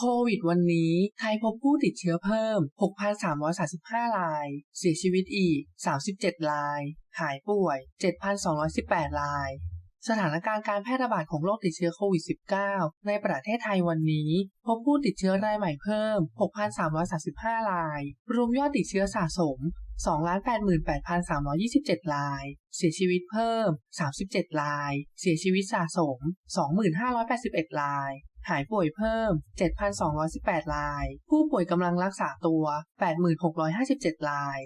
โควิดวันนี้ ไทยพบผู้ติดเชื้อเพิ่ม 6,335 ราย เสียชีวิตอีก 37 ราย หายป่วย 7,218 รายสถานการณ์การแพร่ระบาดของโรคติดเชื้อโควิด -19 ในประเทศไทยวันนี้ พบผู้ติดเชื้อรายใหม่เพิ่ม 6,335 ราย รวมยอดติดเชื้อสะสม 288,327 ราย เสียชีวิตเพิ่ม 37 ราย เสียชีวิตสะสม 2581 ราย หายป่วยเพิ่ม 7,218 ราย ผู้ป่วยกำลังรักษาตัว 8657 ราย